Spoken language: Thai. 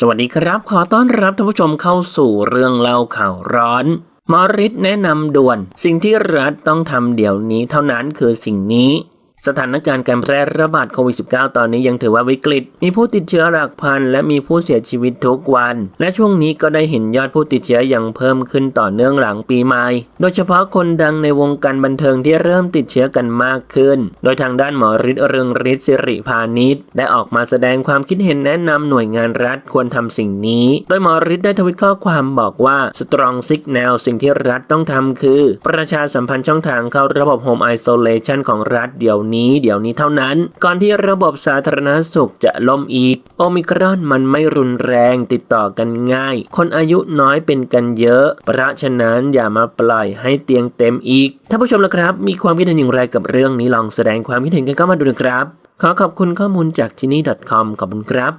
สวัสดีครับ ขอต้อนรับท่านผู้ชมเข้าสู่เรื่องเล่าข่าวร้อนมอริสแนะนำด่วน สิ่งที่รัฐต้องทำเดี๋ยวนี้เท่านั้นคือสิ่งนี้ สถานการณ์การแพร่ระบาดโควิด -19 ตอนนี้ยังถือว่าวิกฤต มีผู้ติดเชื้อหลักพันและมีผู้เสียชีวิตทุกวัน และช่วงนี้ก็ได้เห็นยอดผู้ติดเชื้อยังเพิ่มขึ้นต่อเนื่องหลังปีใหม่ โดยเฉพาะคนดังในวงการบันเทิงที่เริ่มติดเชื้อกันมากขึ้น โดยทางด้านหมอฤทธิ์เรืองฤทธิ์สิริพานิชได้ออกมาแสดงความคิดเห็นแนะนำหน่วยงานรัฐควรทำสิ่งนี้ โดยหมอฤทธิ์ได้ทวิตข้อความบอกว่า strong signal สิ่งที่รัฐต้องทำคือ ประชาสัมพันธ์ช่องทางเข้าระบบ home isolation ของรัฐเดี๋ยวนี้เดี๋ยวนี้เท่านั้น ก่อนที่ระบบสาธารณสุขจะล่มอีก โอมิครอนมันไม่รุนแรงติดต่อกันง่าย คนอายุน้อยเป็นกันเยอะ เพราะฉะนั้นอย่ามาปล่อยให้เตียงเต็มอีกท่านผู้ชมละครับ มีความคิดเห็นอย่างไรกับเรื่องนี้ลองแสดงความคิดเห็นกันเข้ามาดูนะครับ ขอขอบคุณข้อมูลจากที่นี่ .com ขอบคุณครับ